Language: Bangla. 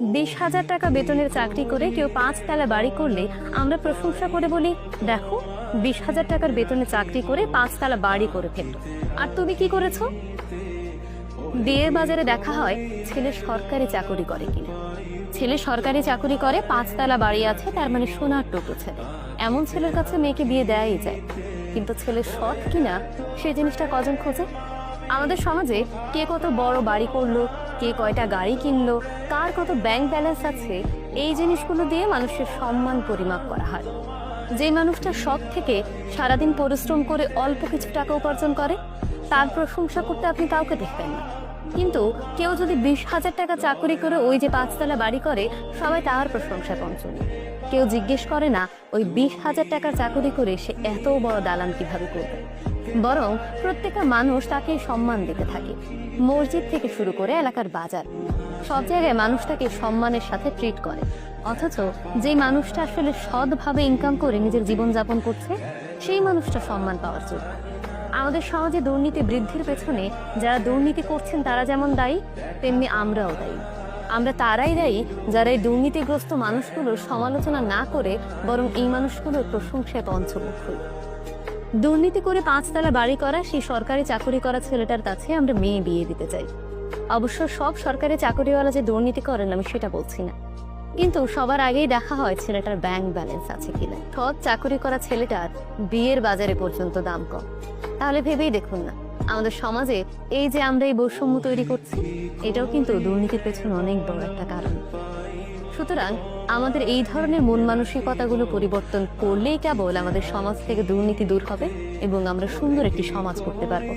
বিশ হাজার টাকা বেতনের চাকরি করে কেউ পাঁচ তালা বাড়ি করলে আমরা প্রশংসা করে বলি, দেখো, বিশ হাজার টাকার বেতনে চাকরি করে পাঁচ তালা বাড়ি করে ফেলল। আর তুমি কি করেছ? বিয়ের বাজারে দেখা হয় ছেলে সরকারি চাকরি করে কিনা। ছেলে সরকারি চাকরি করে পাঁচতলা বাড়ি আছে, তার মানে সোনার টোটো ছেলে। এমন ছেলের কাছে মেয়েকে বিয়ে দেয়াই যায়। কিন্তু ছেলে সৎ কিনা সেই জিনিসটা কজন খোঁজে? আমাদের সমাজে কে কত বড় বাড়ি করল, কে কয়টা গাড়ি কিনলো, কার কত ব্যাংক ব্যালেন্স আছে, এই জিনিসগুলো দিয়ে মানুষের সম্মান পরিমাপ করা হয়। যে মানুষটা সব থেকে সারাদিন পরিশ্রম করে অল্প কিছু টাকা উপার্জন করে, তার প্রশংসা করতে আপনি কাউকে দেখবেন না। কিন্তু কেউ যদি বিশ হাজার টাকা চাকরি করে ওই যে পাঁচতলা বাড়ি করে, সবাই তার প্রশংসা পঞ্চমী। কেউ জিজ্ঞেস করে না, ওই বিশ হাজার টাকার চাকরি করে সে এত বড় দালান কীভাবে করবে? বরং প্রত্যেকটা মানুষ তাকে সম্মান দিতে থাকে। মসজিদ থেকে শুরু করে এলাকার বাজার। সব জায়গায় মানুষ তাকে সম্মানের সাথে ট্রিট করে। অথচ যেই মানুষটা আসলে সৎভাবে ইনকাম করে নিজের জীবনযাপন করছে, সেই মানুষটা সম্মান পাওয়ার জন্য। আমাদের সমাজে দুর্নীতি বৃদ্ধির পেছনে যারা দুর্নীতি করছেন, তারা যেমন দায়ী, তেমনি আমরাও দায়ী। আমরা তারাই দায়ী যারা এই দুর্নীতিগ্রস্ত মানুষগুলোর সমালোচনা না করে বরং এই মানুষগুলোর প্রশংসায় পঞ্চমুখ হই। দুর্নীতি করে পাঁচতলা বাড়ি করা, সেই সরকারি চাকরি করা ছেলেটার কাছে আমরা মেয়ে বিয়ে দিতে চাই। অবশ্য সব সরকারি চাকরিওয়ালা যে দুর্নীতি করেন, আমি সেটা বলছি না। কিন্তু সবার আগেই দেখা হয় ছেলেটার ব্যাংক ব্যালেন্স আছে কিনা। সৎ চাকরি করা ছেলেটার বিয়ের বাজারে পর্যন্ত দাম কম। তাহলে ভেবেই দেখুন না, আমাদের সমাজে এই যে আমরা এই বৈষম্য তৈরি করছি, এটাও কিন্তু দুর্নীতির পেছনে অনেক বড় একটা কারণ। সুতরাং আমাদের এই ধরনের মন মানসিকতাগুলো পরিবর্তন করলেই কেবল আমাদের সমাজ থেকে দুর্নীতি দূর হবে এবং আমরা সুন্দর একটি সমাজ করতে পারব।